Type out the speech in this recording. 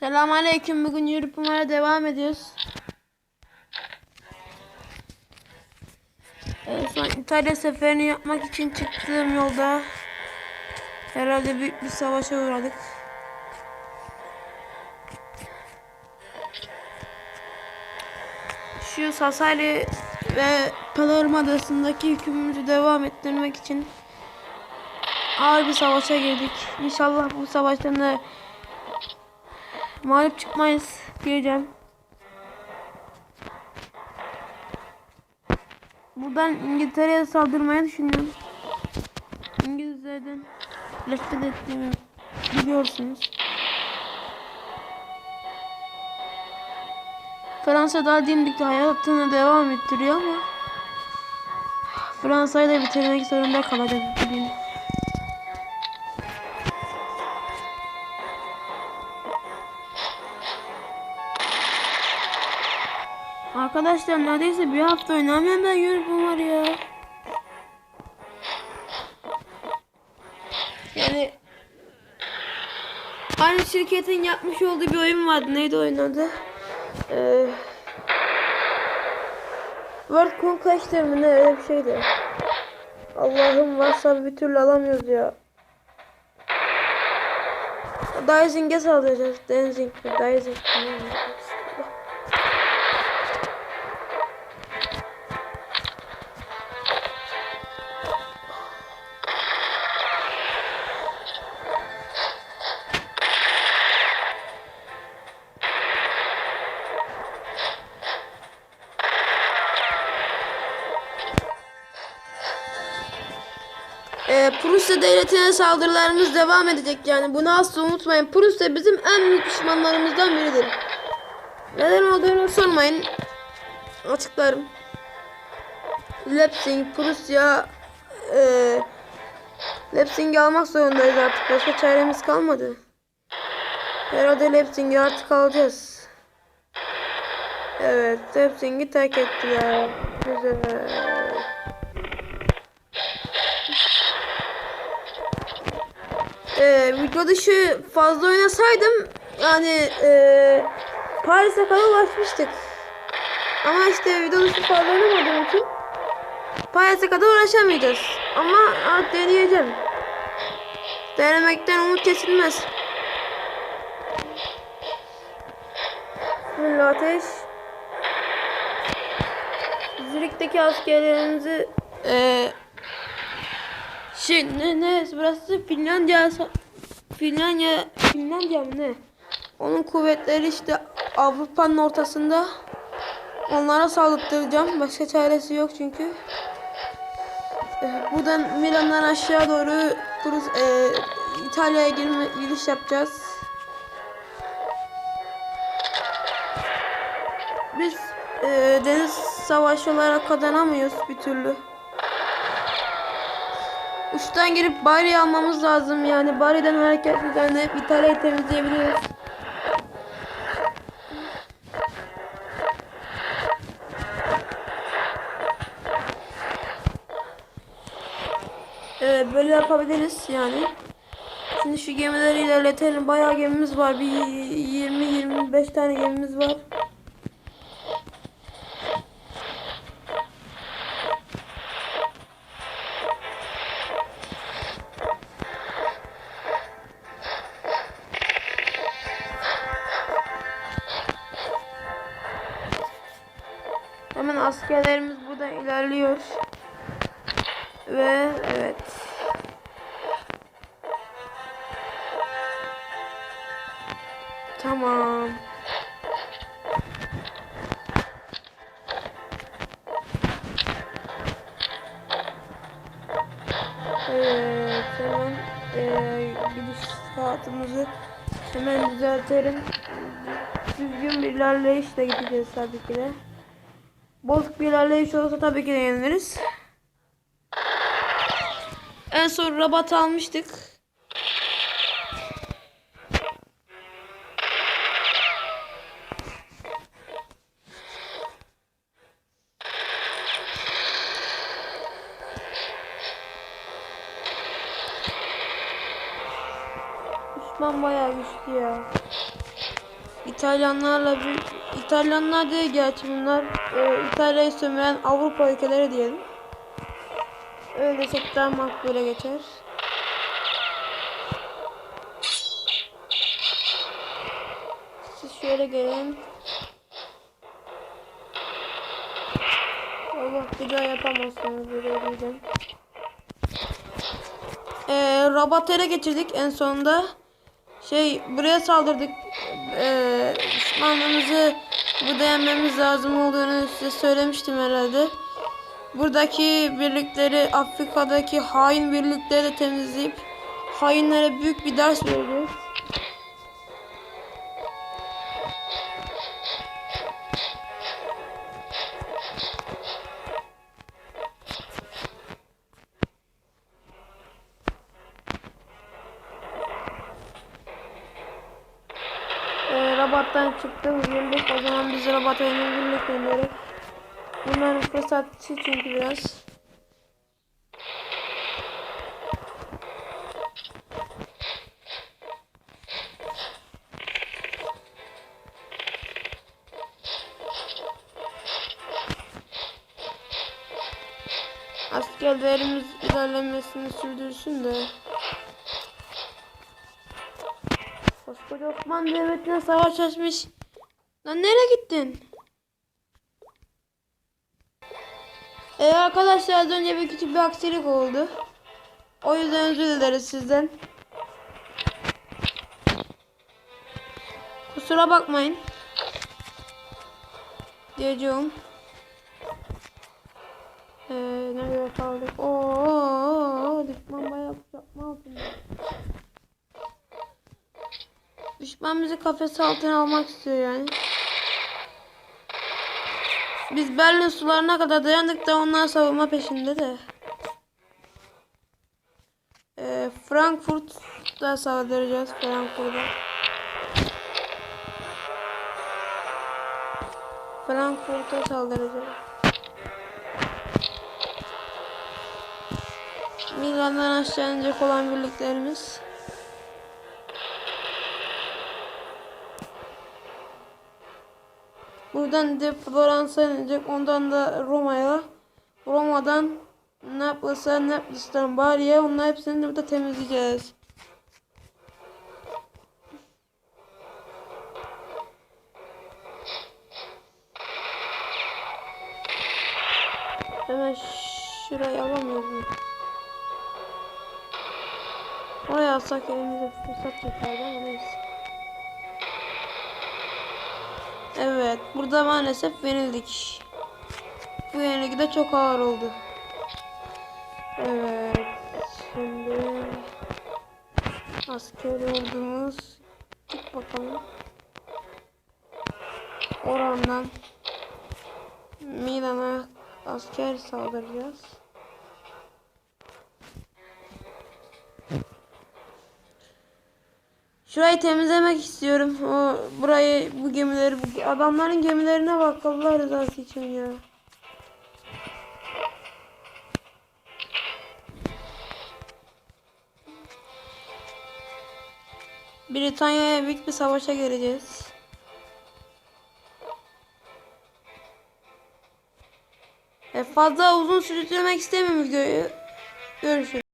Selamünaleyküm. Bugün yürüpümara devam ediyoruz. Ee, son İtalya seferini yapmak için çıktığım yolda herhalde büyük bir savaşa uğradık. Şu Sasali ve Palermo adasındaki hükümümüzü devam ettirmek için ağır bir savaşa girdik. İnşallah bu savaştan da mağlup çıkmayız diyeceğim. Buradan İngiltere'ye saldırmaya düşünüyorum. İngilizlerden nefret ettiğimi biliyorsunuz. Fransa daha dimdikli hayatını devam ettiriyor ama Fransa'yı da bitirmek zorunda kalacak bugün. Arkadaşlar neredeyse bir hafta oynamıyorum ben yürüpüm var ya. Yani aynı şirketin yapmış olduğu bir oyun vardı. Neydi oyun adı? Ee, World Conquest'ler mi ne öyle bir şeydi. Allah'ım varsa bir türlü alamıyoruz ya. Dizing'e saldıracağız. Denzing mi? Dizing mi? Ee, Prusya devletine saldırılarımız devam edecek yani bunu asla unutmayın. Prusya bizim en büyük düşmanlarımızdan biridir. Neden olduğunu sormayın. Açıklarım. Leipzig, Prusya e, Leipzig'i almak zorundayız artık. Başka çaremiz kalmadı. Herhalde Leipzig'i artık alacağız. Evet, Leipzig'i terk ettiler. Güzel. Ee, video dışı fazla oynasaydım yani e, Paris'e kadar ulaşmıştık. Ama işte video dışı fazla oynamadığım için Paris'e kadar uğraşamayacağız. Ama artık deneyeceğim. Denemekten umut kesilmez. Şimdi ateş. Zürik'teki askerlerimizi e, şey ne ne burası Finlandiya Finlandiya Finlandiya mı ne? Onun kuvvetleri işte Avrupa'nın ortasında. Onlara saldırtacağım. Başka çaresi yok çünkü. Ee, buradan Milan'dan aşağı doğru Prus- e, İtalya'ya giriş yapacağız. Biz e, deniz savaşı olarak kazanamıyoruz bir türlü. Uçtan girip Bari'yi almamız lazım yani. Bari'den hareket üzerine İtalya'yı temizleyebiliriz. Evet böyle yapabiliriz yani. Şimdi şu gemileri ilerletelim. Bayağı gemimiz var. Bir 20-25 tane gemimiz var. Askerlerimiz burada ilerliyor. Ve evet. Tamam. Evet, hemen eee gidiş saatimizi hemen düzeltelim. Düzgün bir ilerleyişle gideceğiz tabii ki de. Bozuk bir ilerleyiş olursa tabii ki de yeniliriz. En son rabat almıştık. Düşman bayağı güçlü ya. İtalyanlarla bir İtalyanlar değil gerçi bunlar e, İtalya'yı sömüren Avrupa ülkeleri diyelim. Öyle desek daha makbule geçer. Siz şöyle gelin. Allah daha yapamazsınız böyle diyeceğim. Ee, Rabat'ı ele geçirdik en sonunda. Şey buraya saldırdık. Ee, düşmanlarımızı burada lazım olduğunu size söylemiştim herhalde. Buradaki birlikleri Afrika'daki hain birlikleri de temizleyip hainlere büyük bir ders vereceğiz. Rabat'tan çıktım girdik. O zaman biz Rabat'a yenildik göndererek. Bunların fırsatçı çünkü biraz. Askerlerimiz ilerlemesini sürdürsün de. Koskoca Osmanlı Devleti'ne savaş açmış. Lan nereye gittin? Ee, arkadaşlar az önce bir küçük bir aksilik oldu. O yüzden özür dileriz sizden. Kusura bakmayın. Diyeceğim. Ee, nereye kaldık? Oo, düşman bayağı kuşatma altında. Düşman bizi kafes altına almak istiyor yani. Biz Berlin sularına kadar dayandık da onlar savunma peşinde de. Ee, Frankfurt'ta saldıracağız Frankfurt'a. Frankfurt'a saldıracağız. Milan'dan aşağı inecek olan birliklerimiz. Buradan de Floransa inecek. Ondan da Roma'ya. Roma'dan Naples'a, Naplis'ten Bari'ye. Onlar hepsini de burada temizleyeceğiz. Hemen şurayı alamıyoruz mu? Oraya alsak elimize fırsat çıkardı ama neyse. Evet, burada maalesef yenildik. Bu yenilgi de çok ağır oldu. Evet, şimdi asker ordumuz git bakalım. Orandan Milan'a asker saldıracağız. Şurayı temizlemek istiyorum. O burayı bu gemileri bu adamların gemilerine bak Allah rızası için ya. Britanya'ya büyük bir savaşa gireceğiz. E fazla uzun sürdürmek istemiyorum videoyu. Görüşürüz.